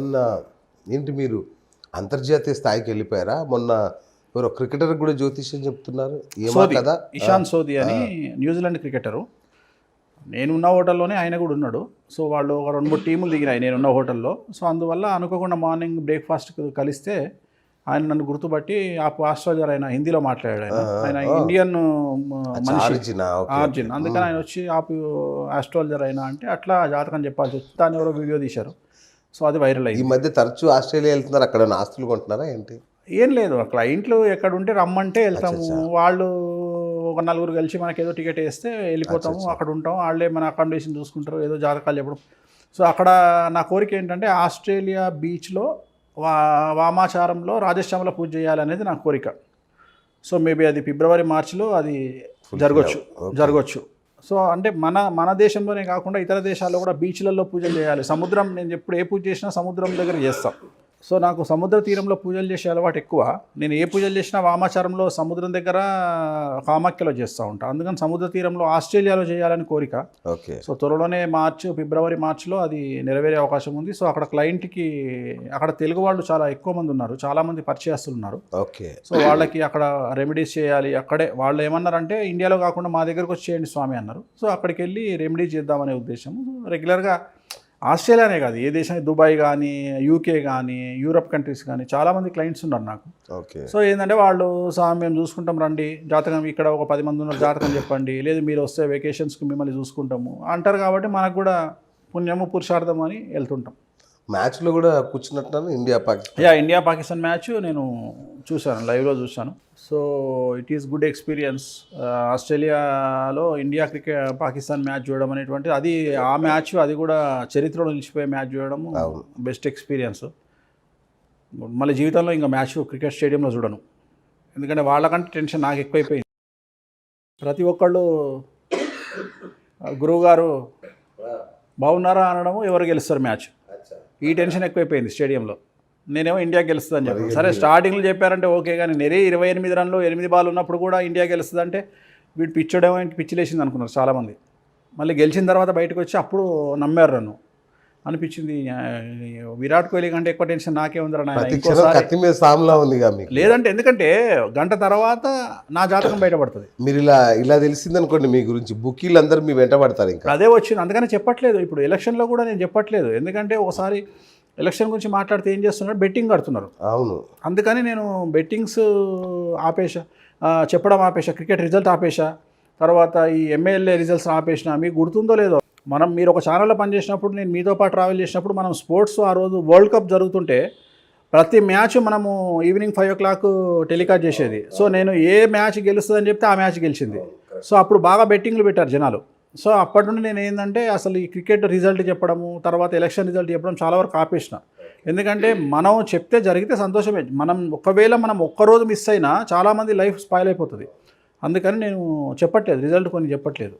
ఏమన్నా ఏంటి మీరు అంతర్జాతీయ స్థాయికి వెళ్ళిపోయారా? మొన్న ఎవరో క్రికెటర్ కూడా జ్యోతిష్యం చెప్తున్నారు. ఏమా కదా? ఇషాన్ సోది అని న్యూజిలాండ్ క్రికెటరు. నేను ఉన్న హోటల్లోనే ఆయన కూడా ఉన్నాడు. సో వాళ్ళు ఒక రెండు మూడు టీములు దిగినాయి నేను ఉన్న హోటల్లో. సో అందువల్ల అనుకోకుండా మార్నింగ్ బ్రేక్ఫాస్ట్ కలిస్తే ఆయన నన్ను గుర్తుపట్టి ఆ ఆస్ట్రాలజర్ ఆయన హిందీలో మాట్లాడాడు ఆయన. ఆయన ఇండియన్ మనిషి. Origin origin. అందుకని ఆయన వచ్చి ఆపు ఆస్ట్రాలజర్ అయినా అంటే అట్లా జాతకం చెప్పాల్సి వచ్చి దాన్ని ఎవరో వీడియో తీశారు. సో అది వైరల్ ఈ అయింది. మధ్య తరచూ ఆస్ట్రేలియా వెళ్తున్నారు అక్కడ ఆస్తులు కొంటున్నారా ఏంటి? ఏం లేదు క్లయింట్లు ఎక్కడ ఉంటే రమ్మంటే వెళ్తాము. వాళ్ళు ఒక నలుగురు కలిసి మనకి ఏదో టికెట్ వేస్తే వెళ్ళిపోతాము అక్కడ ఉంటాం వాళ్ళే మన అకామిడేషన్ చూసుకుంటారు ఏదో జాతకాలు చెప్పడం. సో అక్కడ నా కోరిక ఏంటంటే ఆస్ట్రేలియా బీచ్లో వా వామాచారంలో రాజశ్యామల పూజ చేయాలనేది నా కోరిక. సో మేబీ అది ఫిబ్రవరి మార్చిలో అది జరగచ్చు జరగచ్చు. సో అంటే మన మన దేశంలోనే కాకుండా ఇతర దేశాల్లో కూడా బీచ్లలో పూజలు చేయాలి. సముద్రం నేను ఎప్పుడు ఏ పూజ చేసినా సముద్రం దగ్గర చేస్తాం. సో నాకు సముద్ర తీరంలో పూజలు చేసే అలవాటు ఎక్కువ. నేను ఏ పూజలు చేసినా వామాచారంలో సముద్రం దగ్గర కామాఖ్యలో చేస్తూ ఉంటాను అందుకని సముద్ర తీరంలో ఆస్ట్రేలియాలో చేయాలని కోరిక. ఓకే. సో త్వరలోనే మార్చ్ ఫిబ్రవరి మార్చ్లో అది నెరవేరే అవకాశం ఉంది. సో అక్కడ క్లయింట్కి అక్కడ తెలుగు వాళ్ళు చాలా ఎక్కువ మంది ఉన్నారు. చాలామంది పరిచయస్తులు ఉన్నారు. ఓకే. సో వాళ్ళకి అక్కడ రెమెడీస్ చేయాలి. అక్కడే వాళ్ళు ఏమన్నారంటే ఇండియాలో కాకుండా మా దగ్గరకు వచ్చి చేయండి స్వామి అన్నారు. సో అక్కడికి వెళ్ళి రెమెడీస్ చేద్దామనే ఉద్దేశం. రెగ్యులర్గా ఆస్ట్రేలియానే కాదు ఏ దేశం దుబాయ్ కానీ యూకే కానీ యూరప్ కంట్రీస్ కానీ చాలామంది క్లయింట్స్ ఉన్నారు నాకు. ఓకే సో ఏంటంటే వాళ్ళు స్వామి మేము చూసుకుంటాం రండి. జాతకం ఇక్కడ ఒక పది మంది ఉన్నారు జాతకం చెప్పండి. లేదు మీరు వస్తే వెకేషన్స్కి మిమ్మల్ని చూసుకుంటాము. అంటారు కాబట్టి మనకు కూడా పుణ్యము పురుషార్థం అని వెళ్తుంటాం. మ్యాచ్లో కూడా కూర్చున్నట్టున్నాను India Pakistan. Yeah India Pakistan match నేను చూశాను లైవ్లో చూశాను. So it is good experience ఆస్ట్రేలియాలో ఇండియా క్రికెట్ పాకిస్తాన్ మ్యాచ్ చూడడం అనేటువంటి అది ఆ మ్యాచ్ అది కూడా చరిత్రలో నిలిచిపోయే మ్యాచ్ చూడడం బెస్ట్ ఎక్స్పీరియన్స్. మళ్ళీ జీవితంలో ఇంకా మ్యాచ్ క్రికెట్ స్టేడియంలో చూడను. ఎందుకంటే వాళ్ళకంటే టెన్షన్ నాకు ఎక్కువైపోయింది. ప్రతి ఒక్కళ్ళు గురువుగారు బాగున్నారా అనడము ఎవరు గెలుస్తారు మ్యాచ్? ఈ టెన్షన్ ఎక్కువైపోయింది స్టేడియంలో. నేనేమో ఇండియా గెలుస్తుంది అని చెప్పాను సరే స్టార్టింగ్లో చెప్పారంటే ఓకే కానీ నెరే ఇరవై ఎనిమిది రన్లు ఎనిమిది బాల్ ఉన్నప్పుడు కూడా ఇండియా గెలుస్తుంది అంటే వీడు పిచ్చడేమో పిచ్చిలేసింది అనుకున్నారు చాలామంది. మళ్ళీ గెలిచిన తర్వాత బయటకు వచ్చి అప్పుడు నమ్మారు నన్ను. అనిపించింది. విరాట్ కోహ్లీ కంటే ఎక్కువ టెన్షన్ నాకే ఉందిరా మీకు. లేదంటే ఎందుకంటే గంట తర్వాత నా జాతకం బయటపడుతుంది. మీరు ఇలా ఇలా తెలిసిందనుకోండి మీ గురించి బుకీలు అందరూ మీ వెంట పడతారు ఇంకా. అదే వచ్చింది. అందుకని చెప్పట్లేదు. ఇప్పుడు ఎలక్షన్లో కూడా నేను చెప్పట్లేదు. ఎందుకంటే ఒకసారి ఎలక్షన్ గురించి మాట్లాడితే ఏం చేస్తున్నారు? బెట్టింగ్ కడుతున్నారు. అవును. అందుకని నేను బెట్టింగ్స్ ఆపేసా ఆ, చెప్పడం ఆపేసా క్రికెట్ రిజల్ట్ ఆపేసా తర్వాత ఈ ఎమ్మెల్యే రిజల్ట్స్ ఆపేసిన మీకు గుర్తుందో లేదో మనం మీరు ఒక ఛానల్లో పనిచేసినప్పుడు నేను మీతో పాటు ట్రావెల్ చేసినప్పుడు మనం స్పోర్ట్స్ ఆ రోజు వరల్డ్ కప్ జరుగుతుంటే ప్రతి మ్యాచ్ మనము evening five o'clock telecast చేసేది. సో నేను ఏ మ్యాచ్ గెలుస్తుందని చెప్తే ఆ మ్యాచ్ గెలిచింది. సో అప్పుడు బాగా బెట్టింగ్లు పెట్టారు జనాలు. సో అప్పటి నుండి నేను ఏంటంటే అసలు ఈ క్రికెట్ రిజల్ట్ చెప్పడము తర్వాత ఎలక్షన్ రిజల్ట్ చెప్పడం చాలా వరకు ఆపేసిన. ఎందుకంటే మనం చెప్తే జరిగితే సంతోషమే. మనం ఒకవేళ మనం ఒక్కరోజు మిస్ అయినా చాలామంది లైఫ్ స్పాయిల్ అయిపోతుంది. అందుకని నేను చెప్పట్లేదు రిజల్ట్ కొన్ని చెప్పట్లేదు.